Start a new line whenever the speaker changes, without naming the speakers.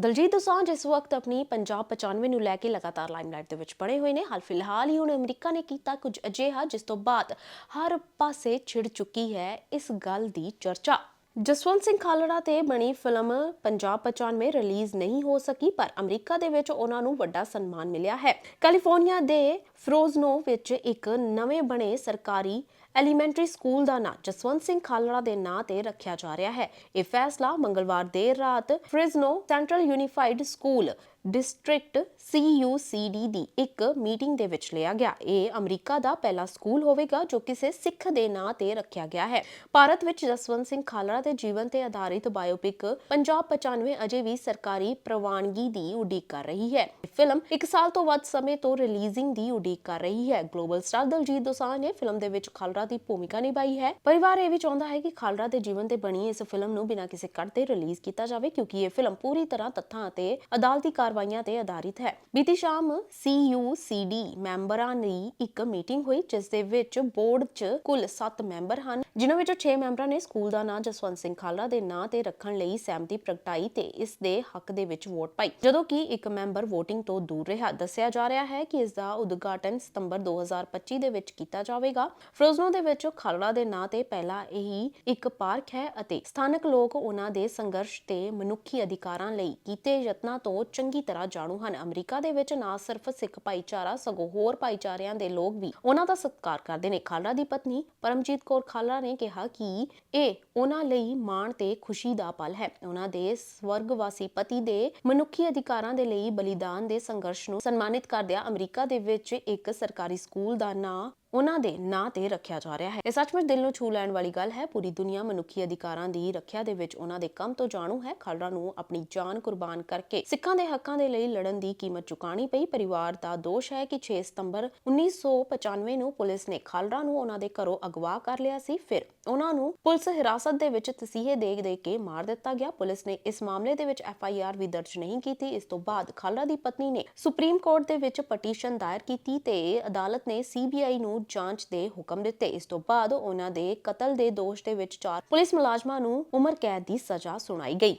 ਦਲਜੀਤ ਦੋਸਾਂਝ ਇਸ ਵਕਤ ਆਪਣੀ ਪੰਜਾਬ 95 ਨੂੰ ਲੈ ਕੇ ਲਗਾਤਾਰ ਲਾਈਮਲਾਈਟ ਦੇ ਵਿੱਚ ਬਣੇ ਹੋਏ ਨੇ। ਹਾਲ ਫਿਲਹਾਲ ਹੀ ਹੁਣ ਅਮਰੀਕਾ ਨੇ ਕੀਤਾ ਕੁਝ ਅਜਿਹਾ, ਜਿਸ ਤੋਂ ਬਾਅਦ ਹਰ ਪਾਸੇ ਛਿੜ ਚੁੱਕੀ ਹੈ ਇਸ ਗੱਲ ਦੀ ਚਰਚਾ। ਜਸਵੰਤ ਸਿੰਘ ਖਾਲੜਾ ਤੇ ਬਣੀ ਫਿਲਮ ਪੰਜਾਬ 95 ਰਿਲੀਜ਼ ਨਹੀਂ ਹੋ ਸਕੀ, ਪਰ ਅਮਰੀਕਾ ਦੇ ਵਿੱਚ ਉਹਨਾਂ ਨੂੰ ਵੱਡਾ ਸਨਮਾਨ ਮਿਲਿਆ ਹੈ। ਕੈਲੀਫੋਰਨੀਆ ਦੇ ਫਰੋਜ਼ਨੋ ਵਿੱਚ ਇੱਕ ਨਵੇਂ ਬਣੇ ਸਰਕਾਰੀ ਐਲੀਮੈਂਟਰੀ ਸਕੂਲ ਦਾ ਨਾਂ ਜਸਵੰਤ ਸਿੰਘ ਖਾਲੜਾ ਦੇ ਨਾਂ ਤੇ ਰੱਖਿਆ ਜਾ ਰਿਹਾ ਹੈ। ਇਹ ਫੈਸਲਾ ਮੰਗਲਵਾਰ ਦੇਰ ਰਾਤ Fresno Central Unified School District CUCD ਦੀ ਇੱਕ ਮੀਟਿੰਗ ਦੇ ਵਿੱਚ ਲਿਆ ਗਿਆ। ਇਹ ਅਮਰੀਕਾ ਦਾ ਪਹਿਲਾ ਸਕੂਲ ਹੋਵੇਗਾ ਜੋ ਕਿਸੇ ਸਿੱਖ ਦੇ ਨਾਂ ਤੇ ਰੱਖਿਆ ਗਿਆ ਹੈ। ਭਾਰਤ ਵਿੱਚ ਜਸਵੰਤ ਸਿੰਘ ਖਾਲੜਾ ਦੇ ਜੀਵਨ ਤੇ ਆਧਾਰਿਤ ਬਾਇਓਪਿਕ ਪੰਜਾਬ 95 ਅਜੇ ਵੀ ਸਰਕਾਰੀ ਪ੍ਰਵਾਨਗੀ ਦੀ ਉਡੀਕ ਕਰ ਰਹੀ ਹੈ। ਫਿਲਮ 1 ਸਾਲ ਤੋਂ ਵੱਧ ਸਮੇਂ ਤੋਂ ਰਿਲੀਜ਼ਿੰਗ ਦੀ ਉਡੀਕ ਕਰ ਰਹੀ ਹੈ। ਗਲੋਬਲ ਸਟਾਰ ਦਲਜੀਤ ਦੋਸਾਂਝ ਨੇ ਫਿਲਮ ਦੇ ਵਿੱਚ ਖਾਲੜਾ ਦੀ ਭੂਮਿਕਾ ਨਿਭਾਈ ਹੈ। ਪਰਿਵਾਰ ਇਹ ਵੀ ਚਾਹੁੰਦਾ ਹੈ ਕਿ ਖਾਲਰਾ ਦੇ ਜੀਵਨ ਤੇ ਬਣੀ ਇਸ ਫਿਲਮ ਨੂੰ ਬਿਨਾਂ ਕਿਸੇ ਕੱਟ ਦੇ ਰਿਲੀਜ਼ ਕੀਤਾ ਜਾਵੇ, ਕਿਉਂਕਿ ਇਹ ਫਿਲਮ ਪੂਰੀ ਤਰ੍ਹਾਂ ਤੱਥਾਂ ਅਤੇ ਅਦਾਲਤੀ ਕਾਰਵਾਈਆਂ ਤੇ ਆਧਾਰਿਤ ਹੈ। ਬੀਤੀ ਸ਼ਾਮ CUCD ਮੈਂਬਰਾਂ ਦੀ ਇੱਕ ਮੀਟਿੰਗ ਹੋਈ, ਜਿਸ ਦੇ ਵਿੱਚ ਬੋਰਡ 'ਚ ਕੁੱਲ 7 ਮੈਂਬਰ ਹਨ, ਜਿਨ੍ਹਾਂ ਵਿੱਚੋਂ 6 ਮੈਂਬਰਾਂ ਨੇ ਸਕੂਲ ਦਾ ਨਾਂ ਜਸਵੰਤ ਸਿੰਘ ਖਾਲਰਾ ਦੇ ਨਾਂ ਤੇ ਰੱਖਣ ਲਈ ਸਹਿਮਤੀ ਪ੍ਰਗਟਾਈ ਤੇ ਇਸ ਦੇ ਹੱਕ ਦੇ ਵਿੱਚ ਵੋਟ ਪਾਈ। ਜਦੋਂ ਕਿ ਇੱਕ ਮੈਂਬਰ VOTING ਤੋਂ ਦੂਰ ਰਿਹਾ, ਦੱਸਿਆ ਜਾ ਰਿਹਾ ਹੈ ਕਿ ਇਸ ਦਾ ਉਦਘਾਟਨ ਸਤੰਬਰ 2025 ਦੇ ਵਿੱਚ ਕੀਤਾ ਜਾਵੇਗਾ। ਫਰੋਜ਼ਨੋ ਦੇ ਵਿੱਚ ਖਾਲੜਾ ਦੇ ਨਾਂ ਤੇ ਪਹਿਲਾ ਇਹੀ ਇੱਕ ਪਾਰਕ ਹੈ ਅਤੇ ਸਥਾਨਕ ਲੋਕ ਉਹਨਾਂ ਦੇ ਸੰਘਰਸ਼ ਤੇ ਮਨੁੱਖੀ ਅਧਿਕਾਰਾਂ ਲਈ ਕੀਤੇ ਯਤਨਾਂ ਤੋਂ ਚੰਗੀ ਤਰ੍ਹਾਂ ਜਾਣੂ ਹਨ। ਅਮਰੀਕਾ ਦੇ ਵਿੱਚ ਨਾ ਸਿਰਫ ਸਿੱਖ ਭਾਈਚਾਰਾ, ਸਗੋਂ ਹੋਰ ਭਾਈਚਾਰਿਆਂ ਦੇ ਲੋਕ ਵੀ ਉਹਨਾਂ ਦਾ ਸਤਿਕਾਰ ਕਰਦੇ ਨੇ। ਖਾਲੜਾ ਦੀ ਪਤਨੀ ਪਰਮਜੀਤ ਕੌਰ ਖਾਲੜਾ ਨੇ ਕਿਹਾ ਕਿ ਇਹ ਉਹਨਾਂ ਲਈ ਮਾਣ ਤੇ ਖੁਸ਼ੀ ਦਾ ਪਲ ਹੈ। ਉਹਨਾਂ ਦੇ ਸਵਰਗਵਾਸੀ ਪਤੀ ਦੇ ਮਨੁੱਖੀ ਅਧਿਕਾਰਾਂ ਦੇ ਲਈ ਬਲੀਦਾਨ ਦੇ ਸੰਘਰਸ਼ ਨੂੰ ਸਨਮਾਨਿਤ ਕਰਦਿਆਂ ਅਮਰੀਕਾ ਦੇ ਵਿੱਚ ਇੱਕ ਸਰਕਾਰੀ ਸਕੂਲ ਦਾ ਨਾਂ ਉਹਨਾਂ ਦੇ ਨਾਂ ਤੇ ਰੱਖਿਆ ਜਾ ਰਿਹਾ ਹੈ। ਇਹ ਸੱਚਮੁੱਚ ਦਿਲ ਨੂੰ ਛੂ ਲੈਣ ਵਾਲੀ ਗੱਲ ਹੈ। ਪੂਰੀ ਦੁਨੀਆ ਮਨੁੱਖੀ ਅਧਿਕਾਰਾਂ ਦੀ ਰੱਖਿਆ ਦੇ ਵਿੱਚ ਉਹਨਾਂ ਦੇ ਕੰਮ ਤੋਂ ਜਾਣੂ ਹੈ। ਖਾਲੜਾ ਨੂੰ ਆਪਣੀ ਜਾਨ ਕੁਰਬਾਨ ਕਰਕੇ ਸਿੱਖਾਂ ਦੇ ਹੱਕਾਂ ਦੇ ਲਈ ਲੜਨ ਦੀ ਕੀਮਤ ਚੁਕਾਣੀ ਪਈ। ਪਰਿਵਾਰ ਦਾ ਦੋਸ਼ ਹੈ ਕਿ 6 ਸਤੰਬਰ 1995 ਨੂੰ ਪੁਲਿਸ ਨੇ ਖਾਲੜਾ ਨੂੰ ਉਹਨਾਂ ਦੇ ਘਰੋਂ ਅਗਵਾ ਕਰ ਲਿਆ ਸੀ। ਫਿਰ ਉਹਨਾਂ ਨੂੰ ਪੁਲਿਸ ਹਿਰਾਸਤ ਦੇ ਵਿੱਚ ਤਸੀਹੇ ਦੇ ਦੇ ਕੇ ਮਾਰ ਦਿੱਤਾ ਗਿਆ। ਪੁਲਿਸ ਨੇ ਇਸ ਮਾਮਲੇ ਦੇ ਵਿੱਚ ਐਫ ਆਈ ਆਰ ਵੀ ਦਰਜ ਨਹੀਂ ਕੀਤੀ। ਇਸ ਤੋਂ ਬਾਅਦ ਖਾਲੜਾ ਦੀ ਪਤਨੀ ਨੇ ਸੁਪਰੀਮ ਕੋਰਟ ਦੇ ਵਿੱਚ ਪਟੀਸ਼ਨ ਦਾਇਰ ਕੀਤੀ ਤੇ ਅਦਾਲਤ ਨੇ ਸੀਬੀਆਈ ਨੂੰ ਜਾਂਚ ਦੇ ਹੁਕਮ ਦਿੱਤੇ। ਇਸ ਤੋਂ ਬਾਅਦ ਉਹਨਾਂ ਦੇ ਕਤਲ ਦੇ ਦੋਸ਼ ਦੇ ਵਿੱਚ ਚਾਰ ਪੁਲਿਸ ਮੁਲਾਜ਼ਮਾਂ ਨੂੰ ਉਮਰ ਕੈਦ ਦੀ ਸਜ਼ਾ ਸੁਣਾਈ ਗਈ।